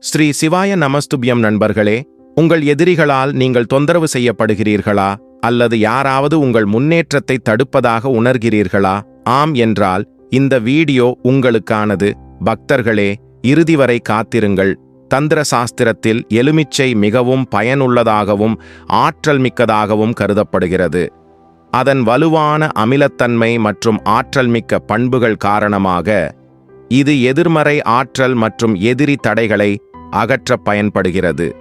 ஸ்ரீ சிவாய நமஸ்துபியம் நண்பர்களே உங்கள் எதிரிகளால் நீங்கள் தொந்தரவு செய்யப்படுகிறீர்களா? அல்லது யாராவது உங்கள் முன்னேற்றத்தை தடுப்பதாக உணர்கிறீர்களா? ஆம் என்றால் இந்த வீடியோ உங்களுக்கானது. பக்தர்களே இறுதி வரை காத்திருங்கள். தந்திர சாஸ்திரத்தில் எலுமிச்சை மிகவும் பயனுள்ளதாகவும் ஆற்றல் மிக்கதாகவும் கருதப்படுகிறது. அதன் வலுவான அமிலத்தன்மை மற்றும் ஆற்றல் மிக்க பண்புகள் காரணமாக இது எதிர்மறை ஆற்றல் மற்றும் எதிரி தடைகளை அகற்ற பயன்படுகிறது.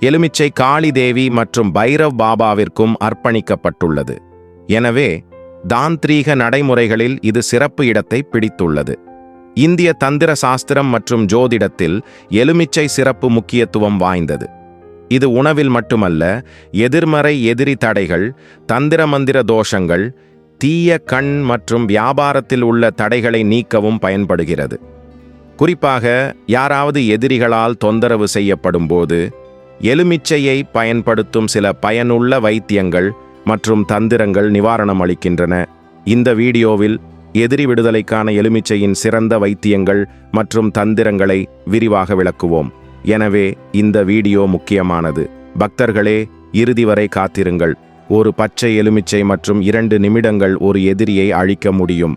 எலுமிச்சை காளி தேவி மற்றும் பைரவ் பாபாவிற்கும் அர்ப்பணிக்கப்பட்டுள்ளது. எனவே தாந்திரீக நடைமுறைகளில் இது சிறப்பு இடத்தை பிடித்துள்ளது. இந்திய தந்திர சாஸ்திரம் மற்றும் ஜோதிடத்தில் எலுமிச்சை சிறப்பு முக்கியத்துவம் வாய்ந்தது. இது உணவில் மட்டுமல்ல எதிர்மறை எதிரி தடைகள் தந்திர மந்திர தோஷங்கள் தீய கண் மற்றும் வியாபாரத்தில் உள்ள தடைகளை நீக்கவும் பயன்படுகிறது. குறிப்பாக யாராவது எதிரிகளால் தொந்தரவு செய்யப்படும் போது எலுமிச்சையை பயன்படுத்தும் சில பயனுள்ள வைத்தியங்கள் மற்றும் தந்திரங்கள் நிவாரணம் அளிக்கின்றன. இந்த வீடியோவில் எதிரி விடுதலைக்கான எலுமிச்சையின் சிறந்த வைத்தியங்கள் மற்றும் தந்திரங்களை விரிவாக விளக்குவோம். எனவே இந்த வீடியோ முக்கியமானது. பக்தர்களே இறுதி வரை காத்திருங்கள். ஒரு பச்சை எலுமிச்சை மற்றும் இரண்டு நிமிடங்கள் ஒரு எதிரியை அழிக்க முடியும்.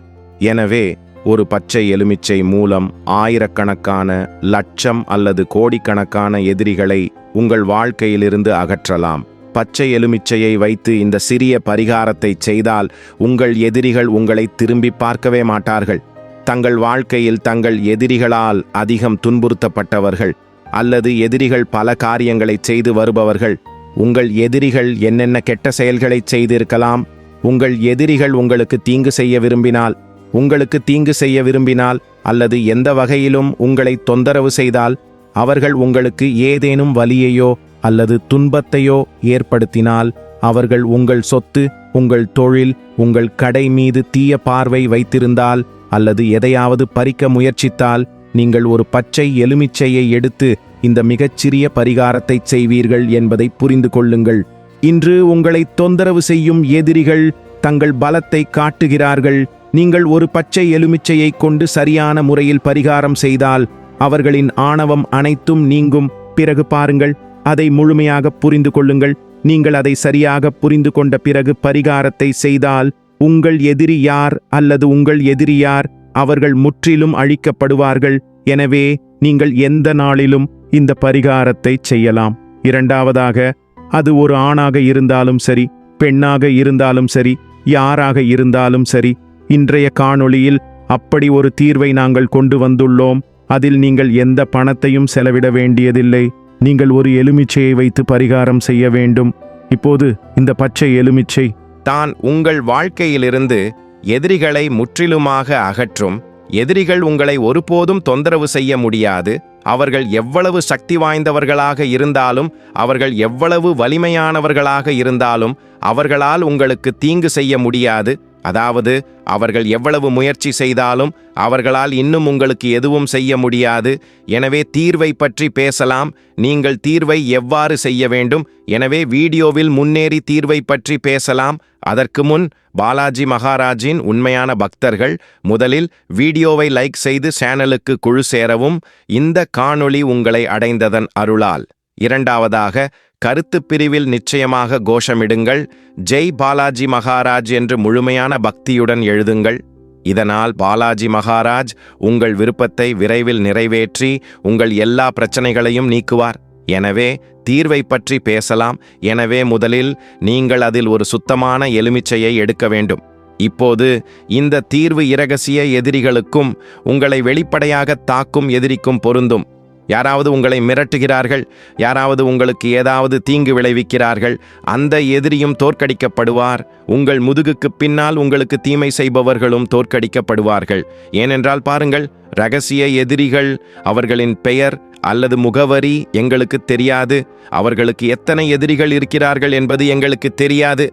எனவே ஒரு பச்சை எலுமிச்சை மூலம் ஆயிரக்கணக்கான லட்சம் அல்லது கோடிக்கணக்கான எதிரிகளை உங்கள் வாழ்க்கையிலிருந்து அகற்றலாம். பச்சை எலுமிச்சையை வைத்து இந்த சிறிய பரிகாரத்தை செய்தால் உங்கள் எதிரிகள் உங்களை திரும்பி பார்க்கவே மாட்டார்கள். தங்கள் வாழ்க்கையில் தங்கள் எதிரிகளால் அதிகம் துன்புறுத்தப்பட்டவர்கள் அல்லது எதிரிகள் பல காரியங்களை செய்து வருபவர்கள். உங்கள் எதிரிகள் என்னென்ன கெட்ட செயல்களை செய்திருக்கலாம்? உங்கள் எதிரிகள் உங்களுக்கு தீங்கு செய்ய விரும்பினால் உங்களுக்கு தீங்கு செய்ய விரும்பினால் அல்லது எந்த வகையிலும் உங்களை தொந்தரவு செய்தால் அவர்கள் உங்களுக்கு ஏதேனும் வலியையோ அல்லது துன்பத்தையோ ஏற்படுத்தினால் அவர்கள் உங்கள் சொத்து உங்கள் தொழில் உங்கள் கடை மீது தீய பார்வை வைத்திருந்தால் அல்லது எதையாவது பறிக்க முயற்சித்தால் நீங்கள் ஒரு பச்சை எலுமிச்சையை எடுத்து இந்த மிகச்சிறிய பரிகாரத்தை செய்வீர்கள் என்பதை புரிந்து கொள்ளுங்கள். இன்று உங்களை தொந்தரவு செய்யும் எதிரிகள் தங்கள் பலத்தை காட்டுகிறார்கள். நீங்கள் ஒரு பச்சை எலுமிச்சையை கொண்டு சரியான முறையில் பரிகாரம் செய்தால் அவர்களின் ஆணவம் அனைத்தும் நீங்கும். பிறகு பாருங்கள் அதை முழுமையாக புரிந்து கொள்ளுங்கள். நீங்கள் அதை சரியாக புரிந்து கொண்ட பிறகு பரிகாரத்தை செய்தால் உங்கள் எதிரி யார் அல்லது உங்கள் எதிரி யார் அவர்கள் முற்றிலும் அழிக்கப்படுவார்கள். எனவே நீங்கள் எந்த நாளிலும் இந்த பரிகாரத்தை செய்யலாம். இரண்டாவதாக அது ஒரு ஆணாக இருந்தாலும் சரி பெண்ணாக இருந்தாலும் சரி யாராக இருந்தாலும் சரி இன்றைய காணொளியில் அப்படி ஒரு தீர்வை நாங்கள் கொண்டு வந்துள்ளோம். அதில் நீங்கள் எந்த பணத்தையும் செலவிட வேண்டியதில்லை. நீங்கள் ஒரு எலுமிச்சையை வைத்து பரிகாரம் செய்ய வேண்டும். இப்போது இந்த பச்சை எலுமிச்சை. தான் உங்கள் வாழ்க்கையிலிருந்து எதிரிகளை முற்றிலுமாக அகற்றும். எதிரிகள் உங்களை ஒருபோதும் தொந்தரவு செய்ய முடியாது. அவர்கள் எவ்வளவு சக்தி வாய்ந்தவர்களாக இருந்தாலும் அவர்கள் எவ்வளவு வலிமையானவர்களாக இருந்தாலும் அவர்களால் உங்களுக்கு தீங்கு செய்ய முடியாது. அதாவது அவர்கள் எவ்வளவு முயற்சி செய்தாலும் அவர்களால் இன்னும் உங்களுக்கு எதுவும் செய்ய முடியாது. எனவே தீர்வை பற்றி பேசலாம். நீங்கள் தீர்வை எவ்வாறு செய்ய வேண்டும்? எனவே வீடியோவில் முன்னேறி தீர்வை பற்றி பேசலாம். அதற்கு முன் பாலாஜி மகாராஜின் உண்மையான பக்தர்கள் முதலில் வீடியோவை லைக் செய்து சேனலுக்கு குழு சேரவும். இந்த காணொளி உங்களை அடைந்ததன் அருளால். இரண்டாவதாக கருத்துப் பிரிவில் நிச்சயமாக கோஷமிடுங்கள். ஜெய் பாலாஜி மகாராஜ் என்று முழுமையான பக்தியுடன் எழுதுங்கள். இதனால் பாலாஜி மகாராஜ் உங்கள் விருப்பத்தை விரைவில் நிறைவேற்றி உங்கள் எல்லா பிரச்சனைகளையும் நீக்குவார். எனவே தீர்வை பற்றி பேசலாம். எனவே முதலில் நீங்கள் அதில் ஒரு சுத்தமான எலுமிச்சையை எடுக்க வேண்டும். இப்போது இந்த தீர்வு இரகசிய எதிரிகளுக்கும் உங்களை வெளிப்படையாக தாக்கும் எதிரிக்கும் பொருந்தும். யாராவது உங்களை மிரட்டுகிறார்கள் யாராவது உங்களுக்கு ஏதாவது தீங்கு விளைவிக்கிறார்கள் அந்த எதிரியும் தோற்கடிக்கப்படுவார். உங்கள் முதுகுக்கு பின்னால் உங்களுக்கு தீமை செய்பவர்களும் தோற்கடிக்கப்படுவார்கள். ஏனென்றால் பாருங்கள் ரகசிய எதிரிகள் அவர்களின் பெயர் அல்லது முகவரி எங்களுக்கு தெரியாது. அவர்களுக்கு எத்தனை எதிரிகள் இருக்கிறார்கள் என்பது எங்களுக்கு தெரியாது.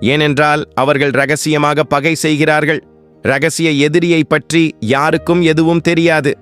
ஏனென்றால் அவர்கள் ரகசியமாக பகை செய்கிறார்கள். ரகசிய எதிரியை பற்றி யாருக்கும் எதுவும் தெரியாது.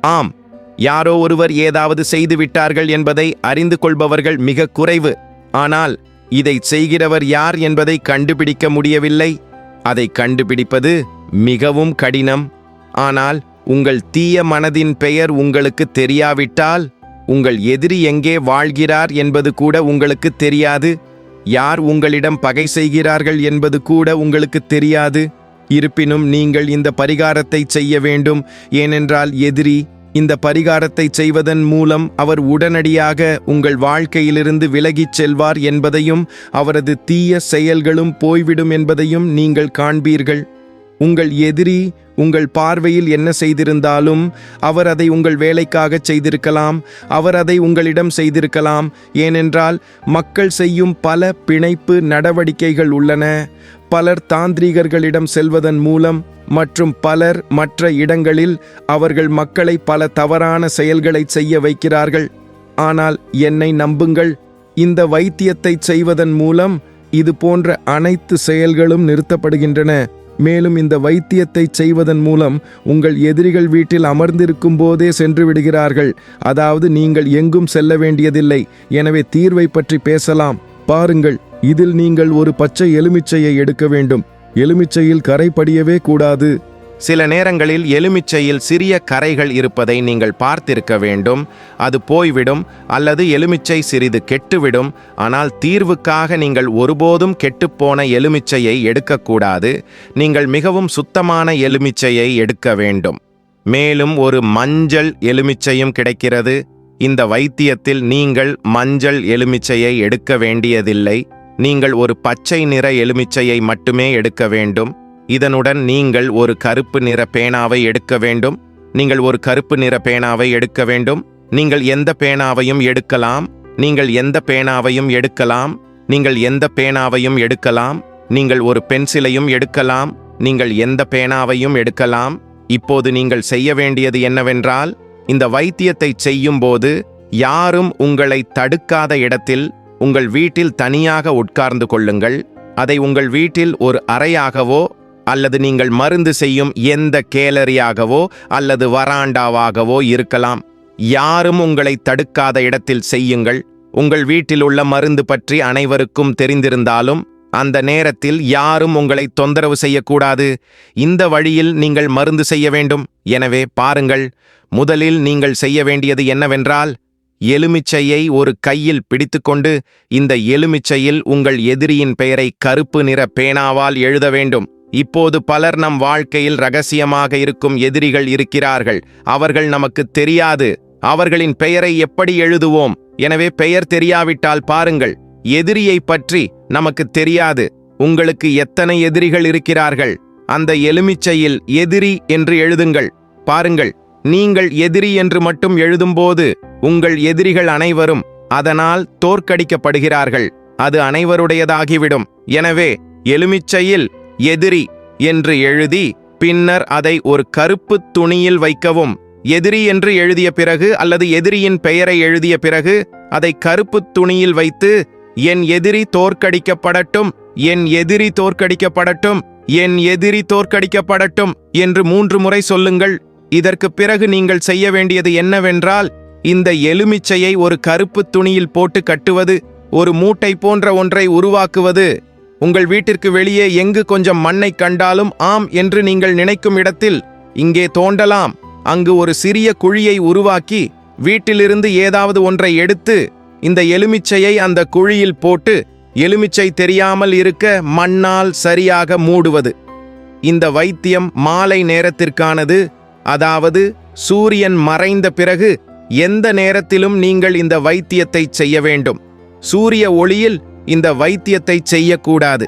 ஆம் யாரோ ஒருவர் ஏதாவது செய்து விட்டார்கள் என்பதை அறிந்து கொள்பவர்கள் மிக குறைவு. ஆனால் இதை செய்கிறவர் யார் என்பதை கண்டுபிடிக்க முடியவில்லை. அதை கண்டுபிடிப்பது மிகவும் கடினம். ஆனால் உங்கள் தீய மனதின் பெயர் உங்களுக்கு தெரியாவிட்டால் உங்கள் எதிரி எங்கே வாழ்கிறார் என்பது கூட உங்களுக்கு தெரியாது. யார் உங்களிடம் பகை செய்கிறார்கள் என்பது கூட உங்களுக்கு தெரியாது. இருப்பினும் நீங்கள் இந்த பரிகாரத்தை செய்ய வேண்டும். ஏனென்றால் எதிரி இந்த பரிகாரத்தை செய்வதன் மூலம் அவர் உடனடியாக உங்கள் வாழ்க்கையிலிருந்து விலகிச் செல்வார் என்பதையும் அவரது தீய செயல்களும் போய்விடும் என்பதையும் நீங்கள் காண்பீர்கள். உங்கள் எதிரி உங்கள் பார்வையில் என்ன செய்திருந்தாலும் அவர் அதை உங்கள் வேலைக்காகச் செய்திருக்கலாம் அவர் அதை உங்களிடம் செய்திருக்கலாம். ஏனென்றால் மக்கள் செய்யும் பல பிணைப்பு நடவடிக்கைகள் உள்ளன. பலர் தாந்திரீகர்களிடம் செல்வதன் மூலம் மற்றும் பலர் மற்ற இடங்களில் அவர்கள் மக்களை பல தவறான செயல்களை செய்ய வைக்கிறார்கள். ஆனால் என்னை நம்புங்கள் இந்த வைத்தியத்தை செய்வதன் மூலம் இது போன்ற அனைத்து செயல்களும் நிறுத்தப்படுகின்றன. மேலும் இந்த வைத்தியத்தை செய்வதன் மூலம் உங்கள் எதிரிகள் வீட்டில் அமர்ந்திருக்கும் போதே சென்று விடுகிறார்கள். அதாவது நீங்கள் எங்கும் செல்ல வேண்டியதில்லை. எனவே தீர்வை பற்றி பேசலாம். பாருங்கள் இதில் நீங்கள் ஒரு பச்சை எலுமிச்சையை எடுக்க வேண்டும். எலுமிச்சையில் கரை படியவே கூடாது. சில நேரங்களில் எலுமிச்சையில் சிறிய கரைகள் இருப்பதை நீங்கள் பார்த்திருக்க வேண்டும். அது போய்விடும் அல்லது எலுமிச்சை சிறிது கெட்டுவிடும். ஆனால் தீர்வுக்காக நீங்கள் ஒருபோதும் கெட்டுப்போன எலுமிச்சையை எடுக்கக்கூடாது. நீங்கள் மிகவும் சுத்தமான எலுமிச்சையை எடுக்க வேண்டும். மேலும் ஒரு மஞ்சள் எலுமிச்சையும் கிடைக்கிறது. இந்த வைத்தியத்தில் நீங்கள் மஞ்சள் எலுமிச்சையை எடுக்க வேண்டியதில்லை. நீங்கள் ஒரு பச்சை நிற எலுமிச்சையை மட்டுமே எடுக்க வேண்டும். இதனுடன் நீங்கள் ஒரு கருப்பு நிற பேனாவை எடுக்க வேண்டும். நீங்கள் ஒரு கருப்பு நிற பேனாவை எடுக்க வேண்டும். நீங்கள் எந்த பேனாவையும் எடுக்கலாம். நீங்கள் எந்த பேனாவையும் எடுக்கலாம். நீங்கள் எந்த பேனாவையும் எடுக்கலாம். நீங்கள் ஒரு பென்சிலையும் எடுக்கலாம். நீங்கள் எந்த பேனாவையும் எடுக்கலாம். இப்போது நீங்கள் செய்ய வேண்டியது என்னவென்றால் இந்த வைத்தியத்தை செய்யும்போது யாரும் உங்களை தடுக்காத இடத்தில் உங்கள் வீட்டில் தனியாக உட்கார்ந்து கொள்ளுங்கள். அதை உங்கள் வீட்டில் ஒரு அறையாகவோ அல்லது நீங்கள் மருந்து செய்யும் எந்த கேலரியாகவோ அல்லது வராண்டாவாகவோ இருக்கலாம். யாரும் உங்களை தடுக்காத இடத்தில் செய்யுங்கள். உங்கள் வீட்டில் உள்ள மருந்து பற்றி அனைவருக்கும் தெரிந்திருந்தாலும் அந்த நேரத்தில் யாரும் உங்களை தொந்தரவு செய்யக்கூடாது. இந்த வழியில் நீங்கள் மருந்து செய்ய வேண்டும். எனவே பாருங்கள் முதலில் நீங்கள் செய்ய வேண்டியது என்னவென்றால் எலுமிச்சையை ஒரு கையில் பிடித்துக்கொண்டு இந்த எலுமிச்சையில் உங்கள் எதிரியின் பெயரை கருப்பு நிற பேனாவால் எழுத வேண்டும். இப்போது பலர் நம் வாழ்க்கையில் ரகசியமாக இருக்கும் எதிரிகள் இருக்கிறார்கள். அவர்கள் நமக்கு தெரியாது. அவர்களின் பெயரை எப்படி எழுதுவோம்? எனவே பெயர் தெரியாவிட்டால் பாருங்கள். எதிரியை பற்றி நமக்கு தெரியாது. உங்களுக்கு எத்தனை எதிரிகள் இருக்கிறார்கள்? அந்த எலுமிச்சையில் எதிரி என்று எழுதுங்கள். பாருங்கள். நீங்கள் எதிரி என்று மட்டும் எழுதும்போது உங்கள் எதிரிகள் அனைவரும் அதனால் தோற்கடிக்கப்படுகிறார்கள். அது அனைவருடையதாகிவிடும். எனவே எலுமிச்சையில் எதிரி என்று எழுதி பின்னர் அதை ஒரு கருப்பு துணியில் வைக்கவும். எதிரி என்று எழுதிய பிறகு அல்லது எதிரியின் பெயரை எழுதிய பிறகு அதை கருப்பு துணியில் வைத்து என் எதிரி தோற்கடிக்கப்படட்டும் என் எதிரி தோற்கடிக்கப்படட்டும் என் எதிரி தோற்கடிக்கப்படட்டும் என்று மூன்று முறை சொல்லுங்கள். இதற்கு பிறகு நீங்கள் செய்ய வேண்டியது என்னவென்றால் இந்த எலுமிச்சையை ஒரு கருப்பு துணியில் போட்டு கட்டுவது ஒரு மூட்டை போன்ற ஒன்றை உருவாக்குவது. உங்கள் வீட்டிற்கு வெளியே எங்கு கொஞ்சம் மண்ணை கண்டாலும் ஆம் என்று நீங்கள் நினைக்கும் இடத்தில் இங்கே தோண்டலாம். அங்கு ஒரு சிறிய குழியை உருவாக்கி வீட்டிலிருந்து ஏதாவது ஒன்றை எடுத்து இந்த எலுமிச்சையை அந்த குழியில் போட்டு எலுமிச்சை தெரியாமல் இருக்க மண்ணால் சரியாக மூடுவது. இந்த வைத்தியம் மாலை நேரத்திற்கானது. அதாவது சூரியன் மறைந்த பிறகு எந்த நேரத்திலும் நீங்கள் இந்த வைத்தியத்தை செய்ய வேண்டும். சூரிய ஒளியில் இந்த வைத்தியத்தை செய்யக்கூடாது.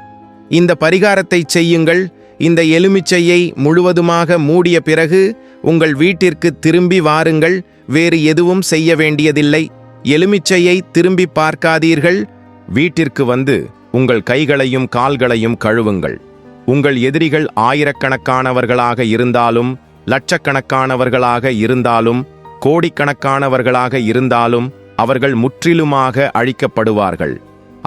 இந்த பரிகாரத்தை செய்யுங்கள். இந்த எலுமிச்சையை முழுவதுமாக மூடிய பிறகு உங்கள் வீட்டிற்கு திரும்பி வாருங்கள். வேறு எதுவும் செய்ய வேண்டியதில்லை. எலுமிச்சையை திரும்பி பார்க்காதீர்கள். வீட்டிற்கு வந்து உங்கள் கைகளையும் கால்களையும் கழுவுங்கள். உங்கள் எதிரிகள் ஆயிரக்கணக்கானவர்களாக இருந்தாலும் லட்சக்கணக்கானவர்களாக இருந்தாலும் கோடிக்கணக்கானவர்களாக இருந்தாலும் அவர்கள் முற்றிலுமாக அழிக்கப்படுவார்கள்.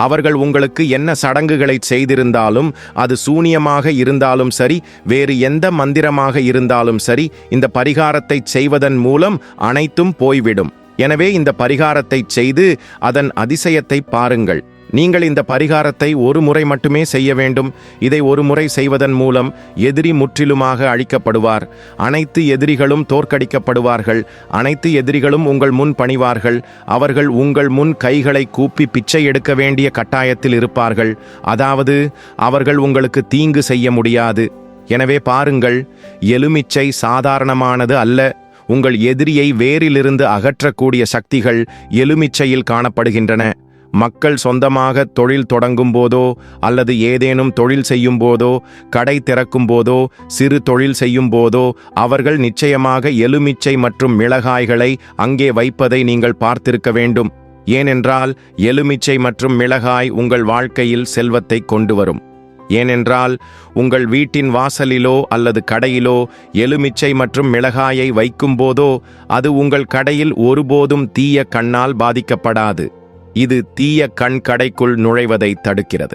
அவர்கள் உங்களுக்கு என்ன சடங்குகளை செய்திருந்தாலும் அது சூனியமாக இருந்தாலும் சரி வேறு எந்த மந்திரமாக இருந்தாலும் சரி இந்த பரிகாரத்தை செய்வதன் மூலம் அனைத்தும் போய்விடும். எனவே இந்த பரிகாரத்தை செய்து அதன் அதிசயத்தை பாருங்கள். நீங்கள் இந்த பரிகாரத்தை ஒரு முறை மட்டுமே செய்ய வேண்டும். இதை ஒரு முறை செய்வதன் மூலம் எதிரி முற்றிலுமாக அழிக்கப்படுவார். அனைத்து எதிரிகளும் தோற்கடிக்கப்படுவார்கள். அனைத்து எதிரிகளும் உங்கள் முன் பணிவார்கள். அவர்கள் உங்கள் முன் கைகளை கூப்பி பிச்சை எடுக்க வேண்டிய கட்டாயத்தில் இருப்பார்கள். அதாவது அவர்கள் உங்களுக்கு தீங்கு செய்ய முடியாது. எனவே பாருங்கள் எலுமிச்சை சாதாரணமானது அல்ல. உங்கள் எதிரியை வேரிலிருந்து அகற்றக்கூடிய சக்திகள் எலுமிச்சையில் காணப்படுகின்றன. மக்கள் சொந்தமாக தொழில் தொடங்கும் போதோ அல்லது ஏதேனும் தொழில் செய்யும் போதோ கடை திறக்கும் போதோ சிறு தொழில் செய்யும் போதோ அவர்கள் நிச்சயமாக எலுமிச்சை மற்றும் மிளகாய்களை அங்கே வைப்பதை நீங்கள் பார்த்திருக்க வேண்டும். ஏனென்றால் எலுமிச்சை மற்றும் மிளகாய் உங்கள் வாழ்க்கையில் செல்வத்தை கொண்டு வரும் ஏனென்றால் உங்கள் வீட்டின் வாசலிலோ அல்லது கடையிலோ எலுமிச்சை மற்றும் மிளகாயை வைக்கும்போதோ அது உங்கள் கடையில் ஒருபோதும் தீய கண்ணால் பாதிக்கப்படாது. இது தீய கண் கடைக்குள் நுழைவதை தடுக்கிறது.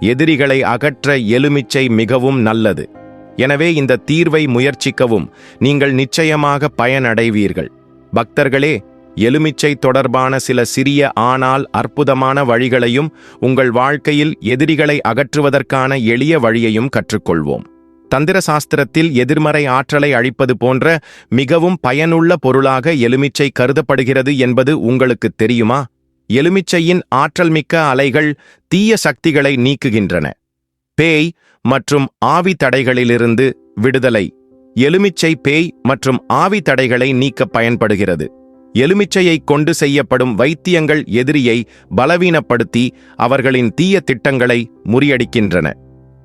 எதிரிகளை அகற்ற எலுமிச்சை மிகவும் நல்லது. எனவே இந்த தீர்வை முயற்சிக்கவும். நீங்கள் நிச்சயமாக பயனடைவீர்கள். பக்தர்களே எலுமிச்சை தொடர்பான சில சிறிய ஆனால் அற்புதமான வழிகளையும் உங்கள் வாழ்க்கையில் எதிரிகளை அகற்றுவதற்கான எளிய வழியையும் கற்றுக்கொள்வோம். தந்திர சாஸ்திரத்தில் எதிர்மறை ஆற்றலை அழிப்பது போன்ற மிகவும் பயனுள்ள பொருளாக எலுமிச்சை கருதப்படுகிறது என்பது உங்களுக்கு தெரியுமா? எலுமிச்சையின் ஆற்றல்மிக்க அலைகள் தீய சக்திகளை நீக்குகின்றன. பேய் மற்றும் ஆவி தடைகளிலிருந்து விடுதலை. எலுமிச்சை பேய் மற்றும் ஆவி தடைகளை நீக்க பயன்படுகிறது. எலுமிச்சையை கொண்டு செய்யப்படும் வைத்தியங்கள் எதிரியை பலவீனப்படுத்தி அவர்களின் தீய திட்டங்களை முறியடிக்கின்றன.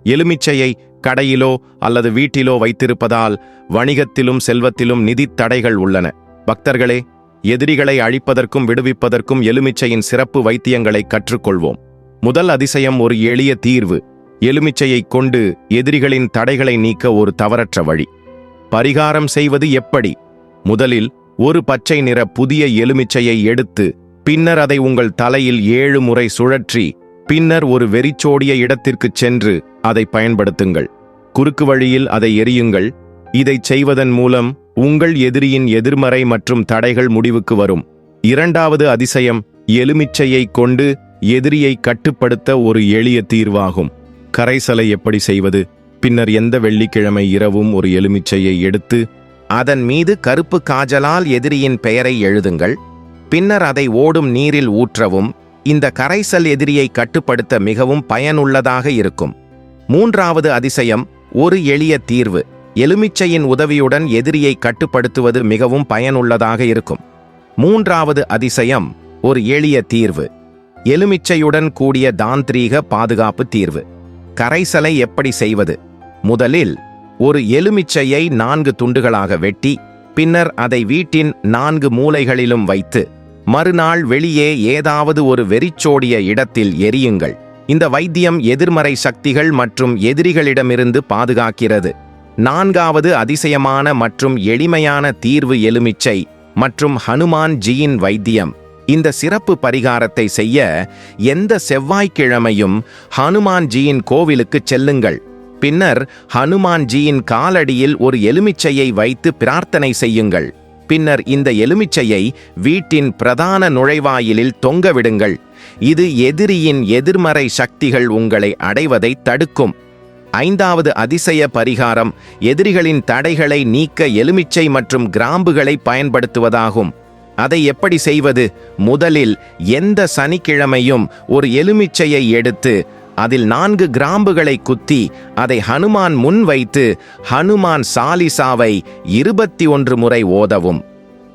எலுமிச்சையை கடையிலோ அல்லது வீட்டிலோ வைத்திருப்பதால் வணிகத்திலும் செல்வத்திலும் நிதித் தடைகள் உள்ளன. பக்தர்களே எதிரிகளை அழிப்பதற்கும் விடுவிப்பதற்கும் எலுமிச்சையின் சிறப்பு வைத்தியங்களை கற்றுக்கொள்வோம். முதல் அதிசயம் ஒரு எளிய தீர்வு. எலுமிச்சையைக் கொண்டு எதிரிகளின் தடைகளை நீக்க ஒரு தவறற்ற வழி. பரிகாரம் செய்வது எப்படி? முதலில் ஒரு பச்சை நிற புதிய எலுமிச்சையை எடுத்து பின்னர் அதை உங்கள் தலையில் ஏழு முறை சுழற்றி பின்னர் ஒரு வெறிச்சோடிய இடத்திற்குச் சென்று அதை பயன்படுத்துங்கள். குறுக்கு வழியில் அதை எரியுங்கள் இதைச் செய்வதன் மூலம் உங்கள் எதிரியின் எதிர்மறை மற்றும் தடைகள் முடிவுக்கு வரும். இரண்டாவது அதிசயம் எலுமிச்சையை கொண்டு எதிரியை கட்டுப்படுத்த ஒரு எளிய தீர்வாகும். கரைசலை எப்படி செய்வது? பின்னர் எந்த வெள்ளிக்கிழமை இரவும் ஒரு எலுமிச்சையை எடுத்து அதன் மீது கருப்பு காஜலால் எதிரியின் பெயரை எழுதுங்கள். பின்னர் அதை ஓடும் நீரில் ஊற்றவும் இந்த கரைசல் எதிரியை கட்டுப்படுத்த மிகவும் பயனுள்ளதாக இருக்கும். மூன்றாவது அதிசயம் ஒரு எளிய தீர்வு. எலுமிச்சையின் உதவியுடன் எதிரியை கட்டுப்படுத்துவது மிகவும் பயனுள்ளதாக இருக்கும். மூன்றாவது அதிசயம் ஒரு எளிய தீர்வு. எலுமிச்சையுடன் கூடிய தாந்திரீக பாதுகாப்பு தீர்வு. கரைசலை எப்படி செய்வது? முதலில் ஒரு எலுமிச்சையை நான்கு துண்டுகளாக வெட்டி பின்னர் அதை வீட்டின் நான்கு மூலைகளிலும் வைத்து மறுநாள் வெளியே ஏதாவது ஒரு வெறிச்சோடிய இடத்தில் எரியுங்கள். இந்த வைத்தியம் எதிர்மறை சக்திகள் மற்றும் எதிரிகளிடமிருந்து பாதுகாக்கிறது. நான்காவது அதிசயமான மற்றும் எளிமையான தீர்வு எலுமிச்சை மற்றும் ஹனுமான் ஜியின் வைத்தியம். இந்த சிறப்பு பரிகாரத்தை செய்ய எந்த செவ்வாய்க்கிழமையும் ஹனுமான்ஜியின் கோவிலுக்குச் செல்லுங்கள். பின்னர் ஹனுமான்ஜியின் காலடியில் ஒரு எலுமிச்சையை வைத்து பிரார்த்தனை செய்யுங்கள். பின்னர் இந்த எலுமிச்சையை வீட்டின் பிரதான நுழைவாயிலில் தொங்கவிடுங்கள் இது எதிரியின் எதிர்மறை சக்திகள் உங்களை அடைவதை தடுக்கும். ஐந்தாவது அதிசய பரிகாரம் எதிரிகளின் தடைகளை நீக்க எலுமிச்சை மற்றும் கிராம்புகளை பயன்படுத்துவதாகும். அதை எப்படி செய்வது? முதலில் எந்த சனிக்கிழமையும் ஒரு எலுமிச்சையை எடுத்து அதில் நான்கு கிராம்புகளை குத்தி அதை ஹனுமான் முன் வைத்து ஹனுமான் சாலிசாவை இருபத்தி ஒன்று முறை ஓதவும்.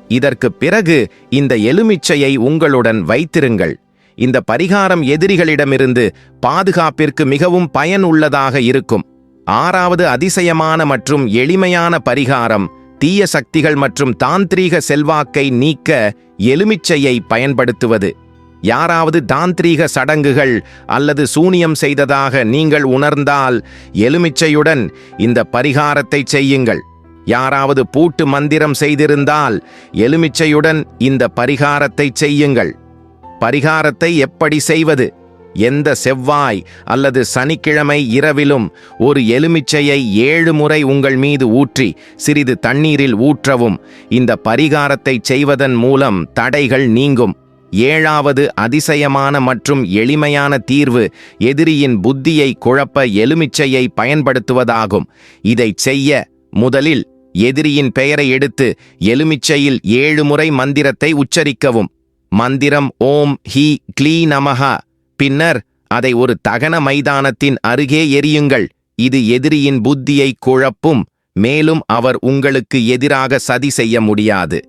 இதற்கு பிறகு இந்த எலுமிச்சையை உங்களுடன் வைத்திருங்கள். இந்த பரிகாரம் எதிரிகளிடமிருந்து பாதுகாப்பிற்கு மிகவும் பயனுள்ளதாக இருக்கும். ஆறாவது அதிசயமான மற்றும் எளிமையான பரிகாரம் தீய சக்திகள் மற்றும் தாந்திரீக செல்வாக்கை நீக்க எலுமிச்சையை பயன்படுத்துவது. யாராவது தாந்திரீக சடங்குகள் அல்லது சூனியம் செய்ததாக நீங்கள் உணர்ந்தால் எலுமிச்சையுடன் இந்த பரிகாரத்தை செய்யுங்கள். யாராவது பூட்டு மந்திரம் செய்திருந்தால் எலுமிச்சையுடன் இந்த பரிகாரத்தை செய்யுங்கள். பரிகாரத்தை எப்படி செய்வது? எந்த செவ்வாய் அல்லது சனிக்கிழமை இரவிலும் ஒரு எலுமிச்சையை ஏழு முறை உங்கள் மீது ஊற்றி சிறிது தண்ணீரில் ஊற்றவும். இந்த பரிகாரத்தை செய்வதன் மூலம் தடைகள் நீங்கும். ஏழாவது அதிசயமான மற்றும் எளிமையான தீர்வு எதிரியின் புத்தியை குழப்ப எலுமிச்சையை பயன்படுத்துவதாகும். இதைச் செய்ய முதலில் எதிரியின் பெயரை எடுத்து எலுமிச்சையில் ஏழு முறை மந்திரத்தை உச்சரிக்கவும். மந்திரம் ஓம் ஹி க்ளீ நமஹா. பின்னர் அதை ஒரு தகன மைதானத்தின் அருகே எரியுங்கள் இது எதிரியின் புத்தியை குழப்பும் மேலும் அவர் உங்களுக்கு எதிராக சதி செய்ய முடியாது.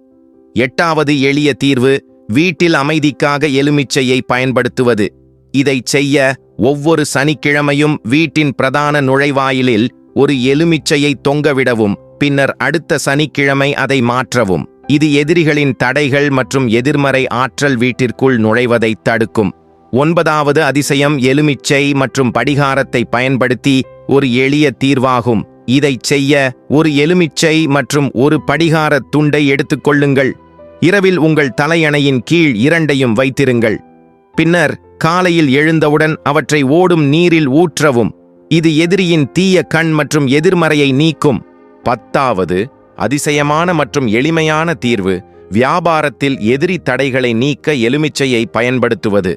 எட்டாவது எளிய தீர்வு வீட்டில் அமைதிக்காக எலுமிச்சையை பயன்படுத்துவது. இதைச் செய்ய ஒவ்வொரு சனிக்கிழமையும் வீட்டின் பிரதான நுழைவாயிலில் ஒரு எலுமிச்சையை தொங்கவிடவும் பின்னர் அடுத்த சனிக்கிழமை அதை மாற்றவும். இது எதிரிகளின் தடைகள் மற்றும் எதிர்மறை ஆற்றல் வீட்டிற்குள் நுழைவதை தடுக்கும். ஒன்பதாவது அதிசயம் எலுமிச்சை மற்றும் படிகாரத்தை பயன்படுத்தி ஒரு எளிய தீர்வாகும். இதைச் செய்ய ஒரு எலுமிச்சை மற்றும் ஒரு படிகாரத் துண்டை எடுத்துக்கொள்ளுங்கள் இரவில் உங்கள் தலையணையின் கீழ் இரண்டையும் வைத்திருங்கள். பின்னர் காலையில் எழுந்தவுடன் அவற்றை ஓடும் நீரில் ஊற்றவும். இது எதிரியின் தீய கண் மற்றும் எதிர்மறையை நீக்கும். பத்தாவது அதிசயமான மற்றும் எளிமையான தீர்வு வியாபாரத்தில் எதிரி தடைகளை நீக்க எலுமிச்சையை பயன்படுத்துவது.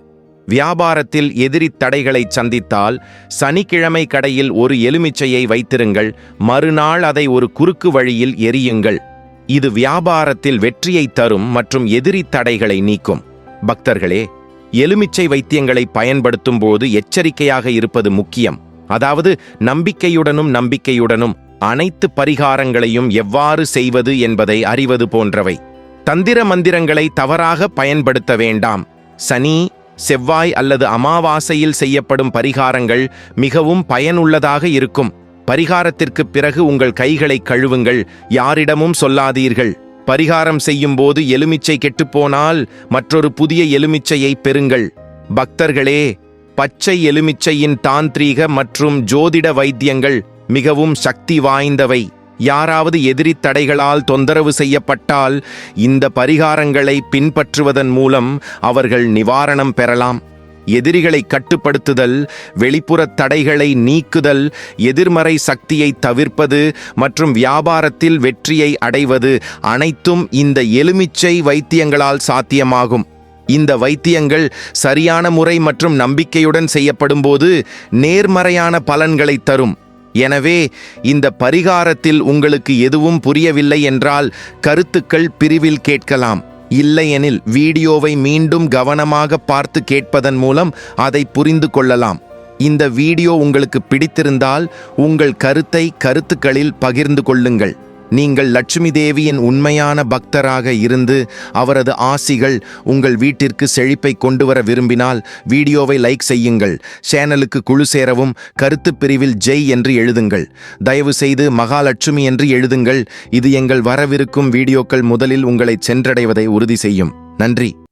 வியாபாரத்தில் எதிரி தடைகளை சந்தித்தால் சனிக்கிழமை கடையில் ஒரு எலுமிச்சையை வைத்திருங்கள் மறுநாள் அதை ஒரு குறுக்கு வழியில் எரியுங்கள் இது வியாபாரத்தில் வெற்றியை தரும் மற்றும் எதிரி தடைகளை நீக்கும். பக்தர்களே எலுமிச்சை வைத்தியங்களை பயன்படுத்தும் போது எச்சரிக்கையாக இருப்பது முக்கியம். அதாவது நம்பிக்கையுடனும் நம்பிக்கையுடனும் அனைத்து பரிகாரங்களையும் எவ்வாறு செய்வது என்பதை அறிவது போன்றவை. தந்திர மந்திரங்களை தவறாக பயன்படுத்த வேண்டாம். சனி செவ்வாய் அல்லது அமாவாசையில் செய்யப்படும் பரிகாரங்கள் மிகவும் பயனுள்ளதாக இருக்கும். பரிகாரத்திற்குப் பிறகு உங்கள் கைகளை கழுவுங்கள் யாரிடமும் சொல்லாதீர்கள். பரிகாரம் செய்யும்போது எலுமிச்சை கெட்டுப்போனால் மற்றொரு புதிய எலுமிச்சையை பெறுங்கள். பக்தர்களே பச்சை எலுமிச்சையின் தாந்திரீக மற்றும் ஜோதிட வைத்தியங்கள் மிகவும் சக்தி வாய்ந்தவை யாராவது எதிரி தடைகளால் தொந்தரவு செய்யப்பட்டால் இந்த பரிகாரங்களை பின்பற்றுவதன் மூலம் அவர்கள் நிவாரணம் பெறலாம். எதிரிகளை கட்டுப்படுத்துதல் வெளிப்புறத் தடைகளை நீக்குதல் எதிர்மறை சக்தியை தவிர்ப்பது மற்றும் வியாபாரத்தில் வெற்றியை அடைவது அனைத்தும் இந்த எலுமிச்சை வைத்தியங்களால் சாத்தியமாகும். இந்த வைத்தியங்கள் சரியான முறை மற்றும் நம்பிக்கையுடன் செய்யப்படும்போது நேர்மறையான பலன்களை தரும். எனவே இந்த பரிகாரத்தில் உங்களுக்கு எதுவும் புரியவில்லை என்றால் கருத்துக்கள் பிரிவில் கேட்கலாம். இல்லையெனில் வீடியோவை மீண்டும் கவனமாக பார்த்து கேட்பதன் மூலம் அதை புரிந்து கொள்ளலாம். இந்த வீடியோ உங்களுக்கு பிடித்திருந்தால் உங்கள் கருத்தை கருத்துக்களில் பகிர்ந்து கொள்ளுங்கள். நீங்கள் லட்சுமி தேவியின் உண்மையான பக்தராக இருந்து அவரது ஆசிகள் உங்கள் வீட்டிற்கு செழிப்பை கொண்டு வர விரும்பினால் வீடியோவை லைக் செய்யுங்கள். சேனலுக்கு குழு சேரவும் கருத்து பிரிவில் ஜெய் என்று எழுதுங்கள். தயவு செய்து மகாலட்சுமி என்று எழுதுங்கள். இது எங்கள் வரவிருக்கும் வீடியோக்கள் முதலில் உங்களை சென்றடைவதை உறுதி செய்யும். நன்றி.